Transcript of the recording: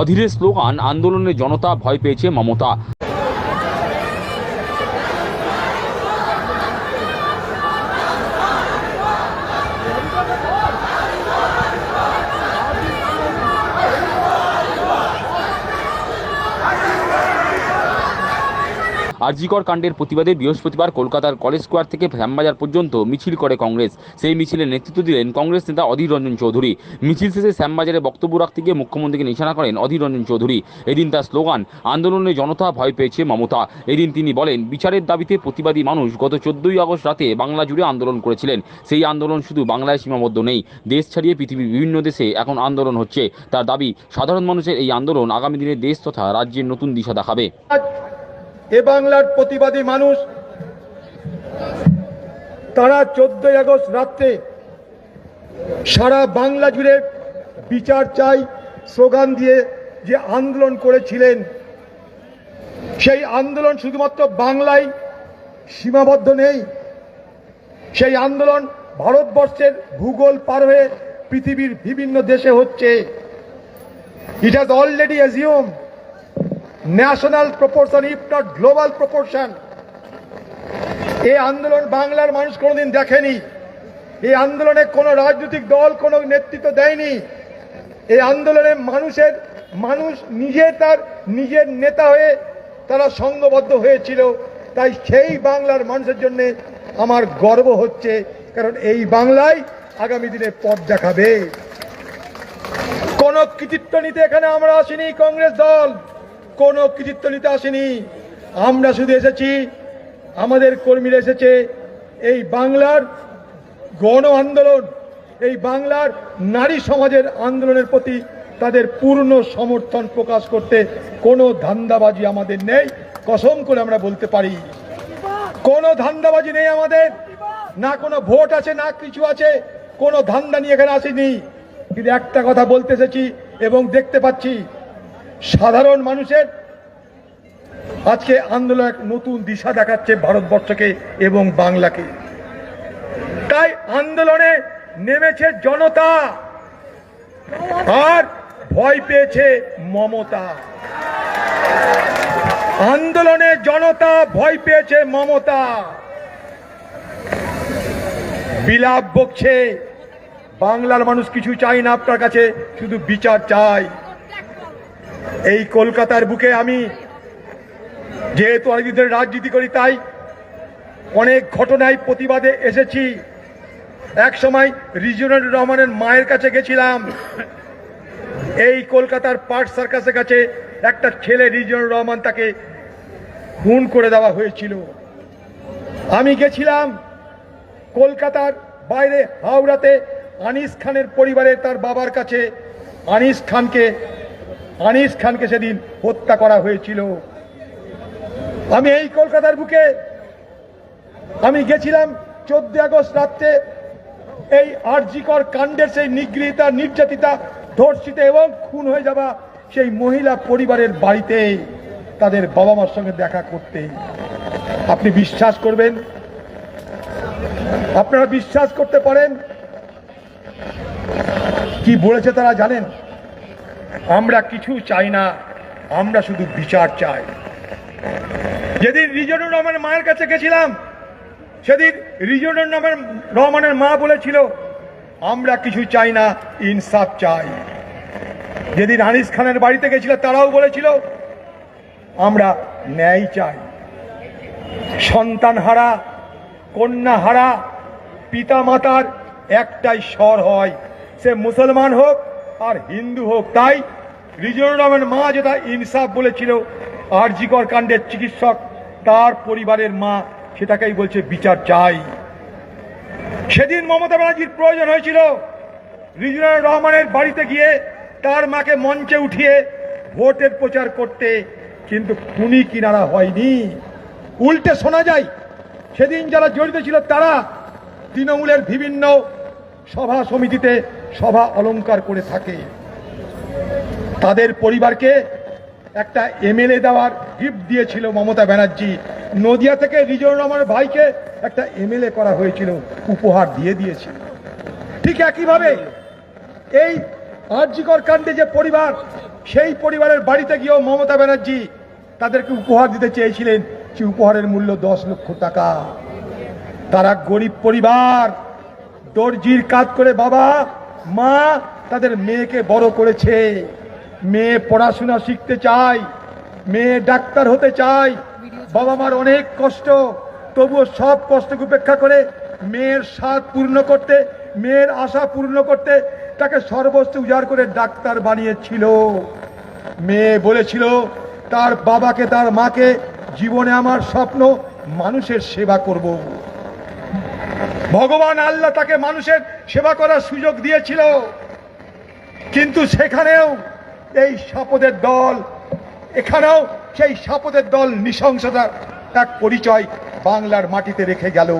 অধীরের slogan আন্দোলনের জনতা ভয় পেয়েছে মমতা। আরজিকর কাণ্ডের প্রতিবাদে বৃহস্পতিবার কলকাতার কলেজ স্কোয়ার থেকে শ্যামবাজার পর্যন্ত মিছিল করে কংগ্রেস। সেই মিছিলে নেতৃত্ব দিলেন কংগ্রেস নেতা অধীর রঞ্জন চৌধুরী। মিছিল শেষে শ্যামবাজারে বক্তব্য রাখতে গিয়ে মুখ্যমন্ত্রীকে নিশানা করেন অধীর রঞ্জন চৌধুরী। এদিন তার স্লোগান, আন্দোলনে জনতা ভয় পেয়েছে মমতা। এদিন তিনি বলেন, বিচারের দাবিতে প্রতিবাদী মানুষ গত চোদ্দই আগস্ট রাতে বাংলা জুড়ে আন্দোলন করেছিলেন। সেই আন্দোলন শুধু বাংলায় সীমাবদ্ধ নেই, দেশ ছাড়িয়ে পৃথিবীর বিভিন্ন দেশে এখন আন্দোলন হচ্ছে। তার দাবি, সাধারণ মানুষের এই আন্দোলন আগামী দিনে দেশ তথা রাজ্যের নতুন দিশা দেখাবে। এ বাংলার প্রতিবাদী মানুষ, তারা চোদ্দই আগস্ট রাত্রে সারা বাংলা জুড়ে বিচার চাই, স্লোগান দিয়ে যে আন্দোলন করেছিলেন, সেই আন্দোলন শুধুমাত্র বাংলায় সীমাবদ্ধ নেই। সেই আন্দোলন ভারতবর্ষের ভূগোল পার হয়ে পৃথিবীর বিভিন্ন দেশে হচ্ছে। It has already assume national proportion if not global proportion এই আন্দোলন বাংলার মানুষ কোনোদিন দেখেনি। এই আন্দোলনে কোনো রাজনৈতিক দল, কোনো নেতৃত্ব দেয়নি। এই আন্দোলনে মানুষের, মানুষ নিজে তার নিজের নেতা হয়ে তারা সংঘবদ্ধ হয়েছিল। তাই সেই বাংলার মানুষের জন্য আমার গর্ব হচ্ছে, কারণ এই বাংলায় আগামী দিনে পথ দেখাবে। কোন কৃতিত্ব নিতে এখানে আমরা আসিনি, কংগ্রেস দল। কোন কৃতিত্ব নিতে আসেনি। আমরা শুধু এসেছি, আমাদের কর্মীরা এসেছে। এই বাংলার গণ আন্দোলন, এই বাংলার নারী সমাজের আন্দোলনের প্রতি তাদের পূর্ণ সমর্থন প্রকাশ করতে কোনো ধান্দাবাজি আমাদের নেই। কসম করে আমরা বলতে পারি। কোনো ধান্দাবাজি নেই আমাদের। না কোনো ভোট আছে, না কিছু আছে। কোনো ধান্দা নিয়ে এখানে আসেনি। কিন্তু একটা কথা বলতে এসেছি এবং দেখতে পাচ্ছি সাধারণ মানুষের। আজকে আন্দোলন এক নতুন দিশা দেখাচ্ছে ভারতবর্ষকে এবং বাংলাকে। তাই আন্দোলনে নেমেছে জনতা। আর ভয় পেয়েছে মমতা। আন্দোলনে জনতা ভয় পেয়েছে মমতা। বিলাপ বকছে। বাংলার মানুষ কিছু চাই না আপনার কাছে, শুধু বিচার চাই এই কলকাতার বুকে আমি যেহেতু অনেকদিন ধরে রাজনীতি করি, তাই অনেক ঘটনায় প্রতিবাদে এসেছি। এক সময় রিজনাল রহমানের মায়ের কাছে গেছিলাম। এই কলকাতার পার্ক সার্কাসের কাছে একটা ছেলে রিজনাল রহমান তাকে খুন করে দেওয়া হয়েছিল। আমি গেছিলাম কলকাতার বাইরে হাওড়াতে আনিস খানের পরিবারে তার বাবার কাছে। আনিস খানকে আনিস খানকে সেদিন হত্যা করা হয়েছিল। আমি এই কলকাতার বুকে আমি গেছিলাম চোদ্দ আগস্ট রাত্রে এই আরজিকর কাণ্ডের সেই নিগৃহীতা, নির্যাতিতা, ধর্ষিত এবং খুন হয়ে যাওয়া সেই মহিলা পরিবারের বাড়িতে তাদের বাবা মার সঙ্গে দেখা করতে। আপনি বিশ্বাস করবেন? আপনারা বিশ্বাস করতে পারেন? কি বলেছে তারা জানেন? আমরা কিছু চাই না, আমরা শুধু বিচার চাই। যেদিন রিজনুর রহমানের মায়ের কাছে গেছিলাম, সেদিন রিজনুর নামের রহমানের মা বলেছিল, আমরা কিছু চাই না, ইনসাফ চাই। যেদিন আনিস খানের বাড়িতে গেছিল, তারাও বলেছিল, আমরা ন্যায় চাই। সন্তান হারা কন্যা হারা পিতা মাতার একটাই স্বর হয়, সে মুসলমান হোক আর হিন্দু হোক, তাই রিজনুর রহমানের মা যেটা ইনসাফ বলেছিল, আরজিকর কাণ্ডের চিকিৎসক, তার পরিবারের মা সেটাকেই বলছে, বিচার চাই। সেদিন মমতা ব্যানার্জির প্রয়োজন হয়েছিল, রিজনাল রহমানের বাড়িতে গিয়ে তার মাকে মঞ্চে উঠিয়ে ভোটের প্রচার করতে, কিন্তু খুনি কিনারা হয়নি। উল্টে শোনা যায়, সেদিন যারা জড়িত ছিল তারা তৃণমূলের বিভিন্ন সভা সমিতিতে সভা অলংকার করে থাকে। তাদের পরিবারকে একটা এমএলএ দেওয়ার গিফট দিয়েছিল মমতা ব্যানার্জি। নদিয়া থেকে রিজনুর রহমানের ভাইকে একটা এমএলএ করা হয়েছিল, উপহার দিয়ে দিয়েছিল। ঠিক একইভাবে এই আর্যিকর কাণ্ডে যে পরিবার, সেই পরিবারের বাড়িতে গিয়েও মমতা ব্যানার্জি তাদেরকে উপহার দিতে চেয়েছিলেন, সেই উপহারের মূল্য দশ লক্ষ টাকা। তারা গরিব পরিবার, দর্জির কাজ করে বাবা, মা তাদের মেয়েকে বড় করেছে। মেয়ে পড়াশোনা শিখতে চায় মেয়ে ডাক্তার হতে চায় বাবা মার অনেক কষ্ট, তবুও সব কষ্টকে উপেক্ষা করে মেয়ের স্বাদ পূর্ণ করতে, মেয়ের আশা পূর্ণ করতে তাকে সর্বস্ব উজাড় করে ডাক্তার বানিয়েছিল। মেয়ে বলেছিল, তার বাবাকে, তার মাকে জীবনে আমার স্বপ্ন মানুষের সেবা করব। ভগবান আল্লাহ তাকে মানুষের সেবা করার সুযোগ দিয়েছিল। কিন্তু সেখানেও এই সাপদের দল এখানেও সেই সাপদের দল নৃশংসতার এক পরিচয় বাংলার মাটিতে রেখে গেল।